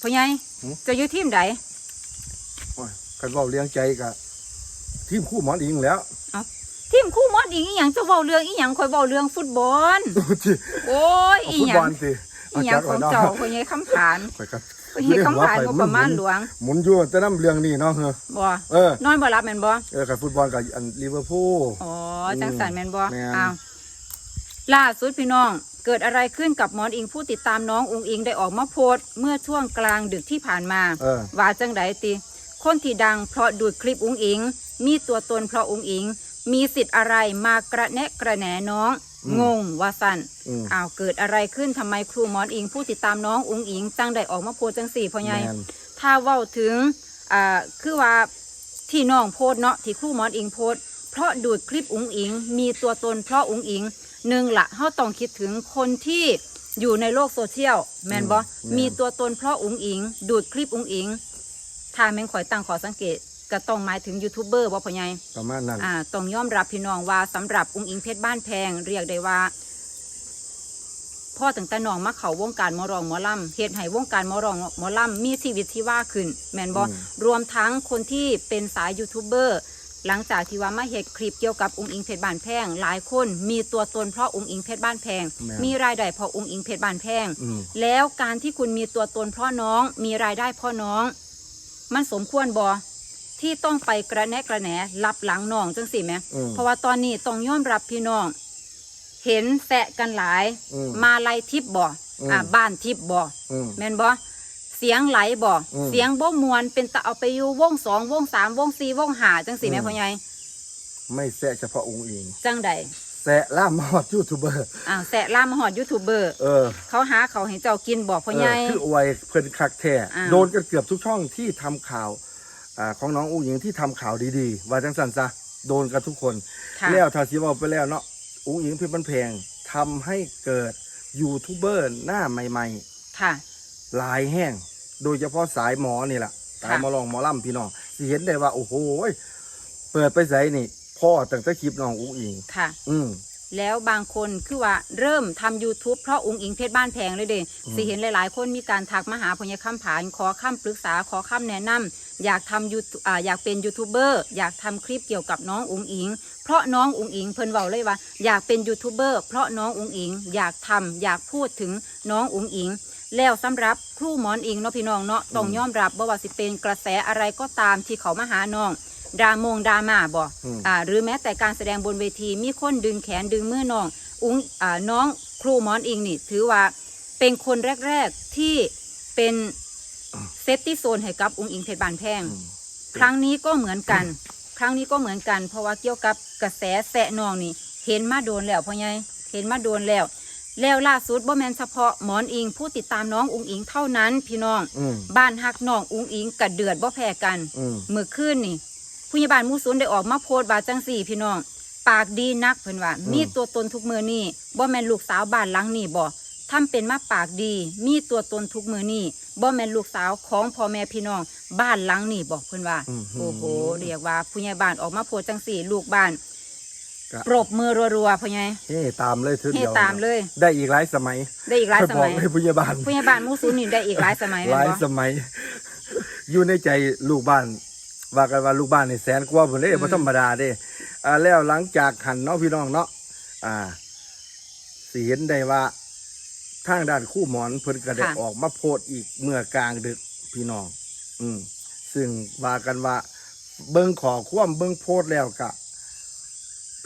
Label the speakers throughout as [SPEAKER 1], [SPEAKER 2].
[SPEAKER 1] พ่อใหญ่
[SPEAKER 2] หือ
[SPEAKER 1] เจะอยู่ทีมใด
[SPEAKER 2] โอ้ยกันเว้าเลี้ยงใจกับทีมคู่หมอนอิงแล้ว
[SPEAKER 1] ทีมคู่หมอดอิงอีหยังจะเว้าเรื่องอีหยังคอยเว้าเรื่องฟุตบอล
[SPEAKER 2] ที่
[SPEAKER 1] โอ้ย
[SPEAKER 2] เอา
[SPEAKER 1] อี
[SPEAKER 2] ฟุต
[SPEAKER 1] หยั
[SPEAKER 2] บ
[SPEAKER 1] ง
[SPEAKER 2] อลสิ
[SPEAKER 1] อีหยังของเจ้าพ่อใหญ่คำผาน
[SPEAKER 2] ข่อยก็
[SPEAKER 1] พ่อใหญ่คำผานงบประมาณหลวง
[SPEAKER 2] หมุนอยู่แต่น้ำเรื่องนี่เนาะเฮ้อ
[SPEAKER 1] บ่
[SPEAKER 2] เออ
[SPEAKER 1] นอนบ่หลับแม่นบ่
[SPEAKER 2] เออกับฟุตบอลกับอันลิเวอร์พูล
[SPEAKER 1] อ๋อจังสันแม่นบ่
[SPEAKER 2] แม่น
[SPEAKER 1] อ้าวล่าสุดพี่น้อง เกิดอะไรขึ้นกับหมอนอิงผู้ติดตามน้องอุงอิงได้ออกมาโพสต์เมื่อช่วงกลางดึกที่ผ่านมา
[SPEAKER 2] เออ
[SPEAKER 1] ว่าจังไดติ คนที่ดังเพราะดูดคลิปอุงอิง มีตัวตนเพราะอุงอิง มีสิทธิ์อะไรมากระแนะกระแหนน้อง
[SPEAKER 2] อืม
[SPEAKER 1] งงว่าสัน
[SPEAKER 2] อืม
[SPEAKER 1] อ้าวเกิดอะไรขึ้นทำไมครูหมอนอิง ผู้ติดตามน้องอุงอิงจังได้ออกมาโพสต์จังสี่พ่อใหญ่
[SPEAKER 2] แม่น
[SPEAKER 1] ถ้าเว้าถึงอ่าคือว่าที่น้องโพสต์เนาะที่ครูหมอนอิงโพสต์เพราะดูดคลิปอุงอิง มีตัวตนเพราะอุงอิง หนึ่งละเฮาต้องคิดถึงคนที่อยู่ในโลกโซเชียลแมนบอ
[SPEAKER 2] อืมแม่น
[SPEAKER 1] มีตัวตนเพราะอุงอิง ดูดคลิปอุงอิงถ้าแม่งข่อยตั้งขอสังเกตก็ต้องหมายถึงยูทูบเบอร์บ่พ่อใหญ่
[SPEAKER 2] ประมาณนั้น
[SPEAKER 1] อ่าต้องยอมรับพี่น้องว่าสำหรับอุงอิงเพชรบ้านแพง เรียกได้ว่าพ่อตั้งแต่น้องมาเขาวงการหมอรองหมอลำเฮ็ดให้วงการหมอรองหมอลำมีชีวิตที่ว่าขึ้น แมนบอ
[SPEAKER 2] อืม
[SPEAKER 1] รวมทั้งคนที่เป็นสายยูทูบเบอร์ หลังจากที่ว่ามาเฮ็ดคลิปเกี่ยวกับองค์อิงเพชรบ้านแพงหลายคนมีตัวตนเพราะองค์อิงเพชรบ้านแพง
[SPEAKER 2] แม่น
[SPEAKER 1] มีรายได้เพราะองค์อิงเพชรบ้านแพง
[SPEAKER 2] อืม
[SPEAKER 1] แล้วการที่คุณมีตัวตนเพราะน้องมีรายได้เพราะน้อง มันสมควรบอที่ต้องไปกระแนะกระแหนรับหลังน้องจังสิแหม
[SPEAKER 2] อืม
[SPEAKER 1] เพราะว่าตอนนี้ต้องยอมรับพี่น้อง เห็นแสะกันหลาย
[SPEAKER 2] อืม
[SPEAKER 1] มาลายทิพย์บ่
[SPEAKER 2] อืม
[SPEAKER 1] อ่าบ้านทิพย์บ่
[SPEAKER 2] อืม
[SPEAKER 1] แม่นบ่ เสียงไหลบ่
[SPEAKER 2] อืม
[SPEAKER 1] เสียงบ่มวนเป็นตะเอาไปอยู่วงสองวงสามวงสี่วงห้าจังสิแม่
[SPEAKER 2] อืม
[SPEAKER 1] พ่อใหญ่
[SPEAKER 2] ไม่แซะเฉพาะองค์อิง
[SPEAKER 1] จังใด
[SPEAKER 2] แซะล่ามมอดยูทูบเบอร์
[SPEAKER 1] อ้าวแสะล่ามมาหอดยูทูบเบอร์
[SPEAKER 2] เออ
[SPEAKER 1] เขาหาเขาให้เจ้ากินบ่พ่อ
[SPEAKER 2] เอ
[SPEAKER 1] ใหญ่
[SPEAKER 2] อคืออวยเพิ่นคักแท้
[SPEAKER 1] อ่า
[SPEAKER 2] โดนกันเกือบทุกช่องที่ทำข่าวอ่าของน้องอุ้งอิงที่ทำข่าวดีๆ ว่าจังสันซะโดนกันทุกคน
[SPEAKER 1] ค่ะ
[SPEAKER 2] แล้วถ้าสิเว้าไปแล้วเนาะอุ้งอิงเพี่บันแพงทำให้เกิดยูทูบเบอร์หน้าใหม่
[SPEAKER 1] ค่ะ
[SPEAKER 2] ๆ หลายแห้ง โดยเฉพาะสายหมอนี่แหละสายหมอลองหมอล่ำพี่น้องสิเห็นได้ว่า โอ้โหยเปิดไปใส่นี่ พ่อตั้งแต่คลิปน้องอุ้งอิง
[SPEAKER 1] ค่ะ
[SPEAKER 2] อืม
[SPEAKER 1] แล้วบางคนคือว่าเริ่มทำ YouTube เพราะองค์อิงเพชรบ้านแพงเลยเด้
[SPEAKER 2] อืม
[SPEAKER 1] สิเห็นหลายๆ คนมีการทักมาหาพญาคำผาน ขอคำปรึกษาขอคำแนะนำอยากทำยูอ่าอยากเป็นยูทูบเบอร์อยากทำคลิปเกี่ยวกับน้องอุงอิง เพราะน้องอุงอิงเพิ่นเว้าเลยว่า อยากเป็นยูทูบเบอร์เพราะน้องอุงอิง อยากทำอยากพูดถึงน้องอุงอิง แล้วสำหรับครูหมอนอิงเนาะพี่น้องเนาะต้องยอมรับบ่ว่าสิเป็นกระแสอะไรก็ตามที่เขามาหาน้องดรามงดราม่าบ่
[SPEAKER 2] อืม
[SPEAKER 1] อ่าหรือแม้แต่การแสดงบนเวทีมีคนดึงแขนดึงมือน้องอุ้งอ่าน้องครูหมอนอิงนี่ ถือว่าเป็นคนแรก ๆที่เป็นเซฟตี้โซนให้กับอุ้งอิงเพชรบานแพง
[SPEAKER 2] อืม
[SPEAKER 1] ครั้งนี้ก็เหมือนกัน ครั้งนี้ก็เหมือนกัน เพราะว่าเกี่ยวกับกระแสแสะนองนี่ เห็นมาโดนแล้วพ่อใหญ่เห็นมาโดนแล้ว แล้วล่าสุดบ่แมนเฉพาะหมอนอิงผู้ติดตามน้องอุงอิงเท่านั้น พี่น้อง
[SPEAKER 2] อืม
[SPEAKER 1] บ้านฮักน้องอุงอิงกระเดือดบ่แพ้กัน
[SPEAKER 2] อืม
[SPEAKER 1] เมื่อคืนนี่ผู้ใหญ่บ้านหมูศูนย์ได้ออกมาโพสต์บาจังสี่ พี่น้อง ปากดีนักเพิ่นว่า
[SPEAKER 2] อืม
[SPEAKER 1] มีตัวตนทุกมือนี่บ่แม่นลูกสาวบ้านหลังนี่บ่ทำเป็นมาปากดี มีตัวตนทุกมือนี่บ่แม่นลูกสาวของพ่อแม่พี่น้อง บ้านหลังนี่บอกเพิ่นว่า
[SPEAKER 2] อืม
[SPEAKER 1] โอ้โหเรียกว่าผู้ใหญ่บ้านออกมาโพสต์จังสี่ ลูกบ้าน
[SPEAKER 2] ก็
[SPEAKER 1] ปรบมือรัวๆพ่อใหญ่
[SPEAKER 2] เฮ้ตามเลยเถือ
[SPEAKER 1] เฮ้
[SPEAKER 2] เดียว
[SPEAKER 1] ตามเลย
[SPEAKER 2] ได้อีกหลายสมัย
[SPEAKER 1] ได้อีกหลายส
[SPEAKER 2] บอ
[SPEAKER 1] มั
[SPEAKER 2] ก
[SPEAKER 1] ย
[SPEAKER 2] เลยผู้ใหญ่บ้าน
[SPEAKER 1] ผู้ใหญ่บ้านหมูศูนย์นี่ได้อีกหลายสมัย
[SPEAKER 2] ห
[SPEAKER 1] แม่
[SPEAKER 2] ลาย
[SPEAKER 1] นบ่
[SPEAKER 2] สมัย อยู่ในใจลูกบ้าน ว่ากันว่าลูกบ้านนี่แสนกว่าพุ่นเด้
[SPEAKER 1] อืม
[SPEAKER 2] บ่ธรรมดาเด้อ่าแล้วหลังจากหันเนาะพี่น้องเนาะอ่าสิเห็นได้ว่าทางด้านคู่หมอนเพิ่นก็ได้ออกมาโพสต์อีกเมื่อกลางดึกพี่น้อง อืมซึ่งว่ากันว่า เบิ่งขอความเบิ่งโพสต์แล้วก็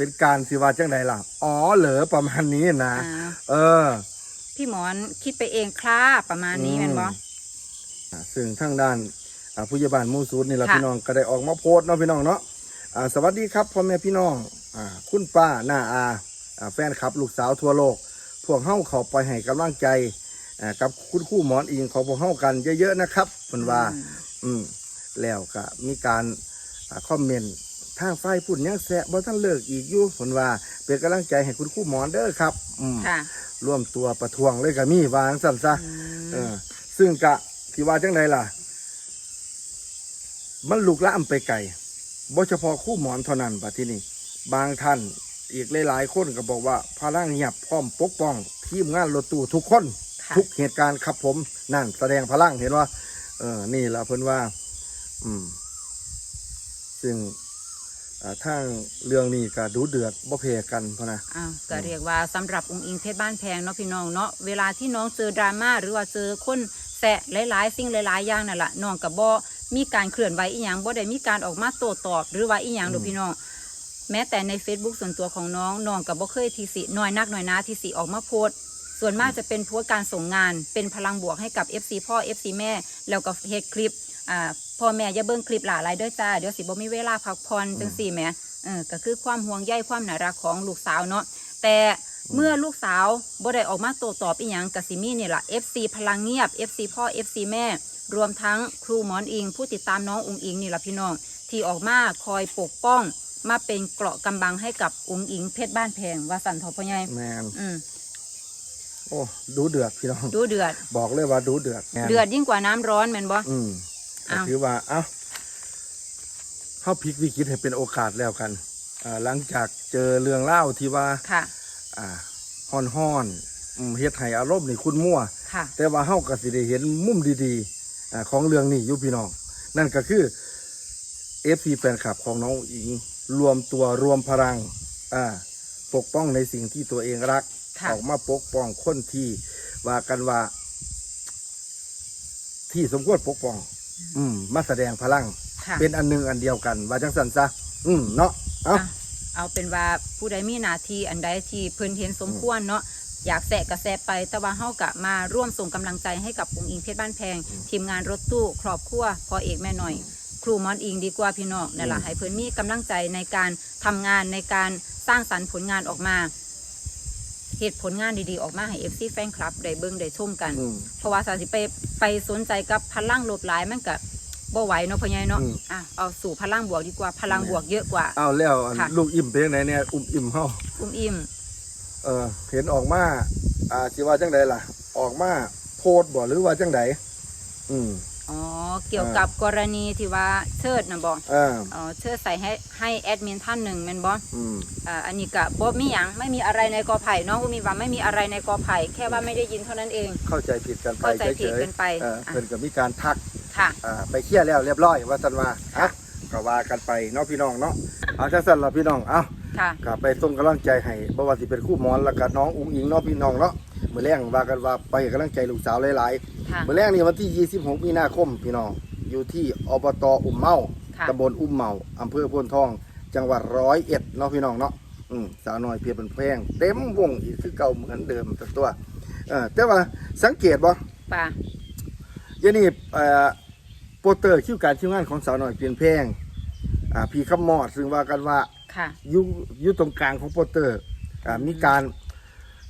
[SPEAKER 2] เป็นการสิว่าจังไดล่ะ อ๋อเหรอประมาณนี้นะ
[SPEAKER 1] อ่า
[SPEAKER 2] เออ
[SPEAKER 1] พี่หมอนคิดไปเองคล้าประมาณนี้แม่นบ่
[SPEAKER 2] อ่าซึ่งทางด้านอ่าผู้ใหญ่บ้านหมู่ศูนย์นี่แหละ
[SPEAKER 1] ค่ะ
[SPEAKER 2] พี่น้องก็ได้ออกมาโพสต์เนาะพี่น้องเนาะอ่าสวัสดีครับพ่อแม่พี่น้องอ่าคุณป้าหน้าอาอ่าแฟนคลับลูกสาวทั่วโลก พวกเฮาเขาไปให้กำลังใจอ่ากับคุณครู่หมอนอิงของพวกเฮากันเยอะๆนะครับเพิ่นว่า
[SPEAKER 1] อืม
[SPEAKER 2] อืมแล้วก็มีการอ่าคอมเมนต์ ทางฝ่ายพุ่นยังแซะบ่ทันเลิกอีกอยู่เพิ่นว่า เป็นกำลังใจให้คุณครู่หมอนเด้อครับ อืม
[SPEAKER 1] ค่ะ
[SPEAKER 2] ร่วมตัวประท้วงเลยก็มีวาจั่งซั่นซะ
[SPEAKER 1] อืม
[SPEAKER 2] เออ ซึ่งกะที่ว่าจังไดล่ะ มันลุกล้ามไปไกลบ่เฉพาะคู่หมอนเท่านั้นบัดที่นี่บางท่านอีกหลายๆคนก็บอกว่าพลังเงียบพร้อมปกป้อง ทีมงานรถตู้ทุกคน
[SPEAKER 1] คค่ะ
[SPEAKER 2] ทุกเหตุการณ์ครับผมนั่นแสดงพลังเห็นว่า เออนี่ละเพิ่นว่า อืม ซึ่งอ่า ทางเรื่องนี้ก็ดูเดือดบ่เพกันเพราะนะ
[SPEAKER 1] อ้าวก็เรียกว่าสำหรับองค์อิงเพชรบ้านแพงเนาะพี่น้องเนาะเวลาที่น้องเจอดราม่าหรือว่าเจอคนแสะหลายๆ สิ่งหลายๆอย่างนั่นแหละน้องกับบ่มีการเคลื่อนไหวอีหยังบ่ได้มีการออกมาโต้ตอบ หรือว่าอีหยังดอก
[SPEAKER 2] อืม
[SPEAKER 1] พี่น้องแม้แต่ใน Facebook ส่วนตัวของน้องน้องกับบ่เคยทีสิน้อยนักน้อยหนาทีสิออกมาโพสต์ส่วนมากจะเป็นโพสต์การส่งงาน เป็นพลังบวกให้กับ FC พ่อ FC แม่ แล้วก็เฮ็ดคลิปอ่า พ่อแม่อย่าเบิ่งคลิปหลายหลายเด้อจ้าเดี๋ยวสิบ่มีเวลาพักผ่อนจังซี่แหมเออก็คือความห่วงใยความน่ารักของลูกสาวเนาะแต่เมื่อลูกสาวบ่ได้ออกมาโต้ตอบอีหยังก็สิมีนี่ล่ะ FC พลังเงียบ FC พ่อ FC แม่ รวมทั้งครูหมอนอิง ผู้ติดตามน้องอุงอิงนี่ล่ะพี่น้อง ที่ออกมาคอยปกป้อง มาเป็นเกราะกำบังให้กับอุงอิงเพชรบ้านแพงว่าสันทอพ่อใหญ่
[SPEAKER 2] แมน
[SPEAKER 1] อืม
[SPEAKER 2] โอ้ดูเดือดพี่น้อง
[SPEAKER 1] ดูเดือด
[SPEAKER 2] บอกเลยว่าดูเดือดแม่น
[SPEAKER 1] เดือดยิ่งกว่าน้ำร้อนแม่นบ่
[SPEAKER 2] อืม ก็
[SPEAKER 1] อ้าว
[SPEAKER 2] ถือว่า เอ้าเข้าพลิกวิกฤตให้เป็นโอกาสแล้วกันอ่าหลังจากเจอเรื่องเล่าวที่ว่า
[SPEAKER 1] ค่ะ
[SPEAKER 2] อ่าฮ้อนฮ้อนๆอืมเฮ็ดให้อารมณ์นี่คุณมั่ว
[SPEAKER 1] ค่ะ
[SPEAKER 2] แต่ว่าเฮาก็สิได้เห็นมุมดีๆอ่าของเรื่องนี้อยู่พี่น้อง นั่นก็คือ FC แฟนคลับของน้องอิง รวมตัวรวมพลังอ่าปกป้องในสิ่งที่ตัวเองรัก
[SPEAKER 1] ค่ะ
[SPEAKER 2] ออกมาปกป้องคนที่ว่ากันว่า ที่สมควรปกป้อง อืมมาแสดงพลัง
[SPEAKER 1] ค่ะ
[SPEAKER 2] เป็นอันหนึงอันเดียวกัน ว่าจังสันซะอืมเนาะเอ้า
[SPEAKER 1] อะเอาเป็นว่าผู้ใดมีหน้าที่อันใดที่เพิ่นเห็นสมควรเนาะอยากแสะกระแสไป แต่ว่าเฮากะมาร่วมส่งกำลังใจให้กับองค์อิงเพชรบ้านแพงทีมงานรถตู้ครอบครัวพอเอกแม่หน่อย ครูหมอนอิงดีกว่าพี่น้องนั่นแหละ
[SPEAKER 2] อืม
[SPEAKER 1] ให้เพิ่นมีกำลังใจในการทำงานในการสร้างสรรค์ผลงานออกมา เหตุผลงานดีๆ ออกมาให้ FC แฟนคลับได้เบิ่งได้ชมกัน
[SPEAKER 2] อืม
[SPEAKER 1] เพราะว่าสาสิไปไปสนใจกับพลังลบหลายมันก็บ่ไหวเนาะพ่อใหญ่เนาะ
[SPEAKER 2] อืม
[SPEAKER 1] อะเอาสู่พลังบวกดีกว่าพลังบวกเยอะกว่า
[SPEAKER 2] เอาแล้วอัน
[SPEAKER 1] ค่ะ
[SPEAKER 2] ลูกอิ่มเป็นยังไงเนี่ยอุ้มอิ่มเฮา
[SPEAKER 1] อุ้มอิ่ม
[SPEAKER 2] เออเห็นออกมาอ่าสิว่าจังใดล่ะ ออกมาโพดบ่หรือว่าจังใดอืม
[SPEAKER 1] อ๋อ เกี่ยวกับกรณีที่ว่าเชิดนะบอก
[SPEAKER 2] อ่า
[SPEAKER 1] อ๋อเชิดใส่ให้ให้แอดมินท่านหนึ่งแม่นบอ
[SPEAKER 2] อืม
[SPEAKER 1] อ่าอันนี้ก็บ่มีหยังไม่มีอะไรในกอไผ่น้องอุ้มมีว่าไม่มีอะไรในกอไผ่แค่ว่าไม่ได้ยินเท่านั้นเอง
[SPEAKER 2] เข้าใจผิดกันไป
[SPEAKER 1] เข้าใจผิด
[SPEAKER 2] เฉย
[SPEAKER 1] กันไป
[SPEAKER 2] ๆเออ
[SPEAKER 1] อะ
[SPEAKER 2] เพิ่นก็มีการทัก
[SPEAKER 1] ค่ะ
[SPEAKER 2] อ่าไปเคลียร์แล้วเรียบร้อยว่าซั่นว่าอะก็ว่ากันไปเนาะพี่น้องเนาะเอาจังซั่นล่ะพี่น้องเอ้า
[SPEAKER 1] ค่ะ
[SPEAKER 2] ก็ไปส่งกำลังใจให้บ่ว่าสิเป็นครู่หมอนแล้วก็น้องอุ้งอิงเนาะพี่น้องเนาะ มื้อแรงว่ากันว่าไปให้กำลังใจลูกสาวหลายๆ
[SPEAKER 1] ค่ะ
[SPEAKER 2] เมื่อแรกนี่วันที่ 26 มีนาคมพี่น้องอยู่ที่อบตอุ่มเมา
[SPEAKER 1] ค่ะ
[SPEAKER 2] ตำบลอุ่มเมาอำเภอโพนทอง จังหวัดร้อยเอ็ดเนาะพี่น้องเนาะอืมสาวน้อยเพียรเป็นแพงเต็มวงอีกคือเก่าเหมือนเดิมตัวตัวเออแต่ว่าสังเกตบ่
[SPEAKER 1] ป่า
[SPEAKER 2] ยานี่เอ่อโปสเตอร์คิวการคิวงานของสาวน้อยเพียรแพงอ่าพี่ขมอดซึ่งว่ากันว่า
[SPEAKER 1] ค่ะ
[SPEAKER 2] อยู่อยู่ตรงกลางของโปสเตอร์อ่ามีการ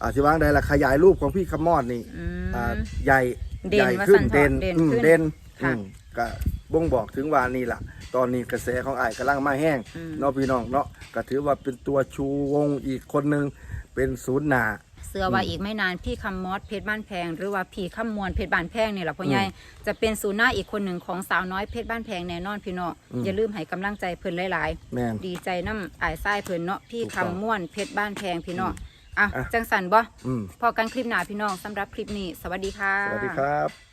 [SPEAKER 2] อ่าสิว่างใดล่ะขยายรูปของพี่ขมอดนี่
[SPEAKER 1] อื
[SPEAKER 2] อ่ามใหญ่
[SPEAKER 1] เด่น
[SPEAKER 2] ใหญ่
[SPEAKER 1] ว่า
[SPEAKER 2] ขึ้น
[SPEAKER 1] สั่นเถอะ
[SPEAKER 2] เด่น
[SPEAKER 1] เด่น
[SPEAKER 2] อืม
[SPEAKER 1] ขึ้น
[SPEAKER 2] เด่น
[SPEAKER 1] ค่ะ
[SPEAKER 2] อืมก็บ่งบอกถึงว่านี่ล่ะ ตอนนี้กระแสของอ้ายกำลังมาแห้ง
[SPEAKER 1] อืม
[SPEAKER 2] เนาะพี่น้องเนาะก็ถือว่าเป็นตัวชูวงอีกคนหนึ่งเป็นศูนย์หนา
[SPEAKER 1] เสือว่าอีกไม่นานพี่คำมอดเพชรบ้านแพง หรือว่าพี่คำมวลเพชรบ้านแพงนี่แหละพ่อใหญ่จะเป็นศูนย์หน้าอีกคนหนึ่งของสาวน้อยเพชรบ้านแพงแน่นอนพี่น้อง
[SPEAKER 2] อืม
[SPEAKER 1] อย่าลืมให้กำลังใจเพิ่นหลายๆ
[SPEAKER 2] แม่น
[SPEAKER 1] ดีใจน้ำอายไส้เพิ่นเนาะพี่
[SPEAKER 2] ถูกต้อง
[SPEAKER 1] คำม่วนเพชรบ้านแพงพี่น้อง อะ
[SPEAKER 2] อะ
[SPEAKER 1] จังสันบ่
[SPEAKER 2] อืม
[SPEAKER 1] พอกันคลิปหน้าพี่น้องสำหรับคลิปนี้ สวัสดีค่ะ
[SPEAKER 2] สวัสดีครับ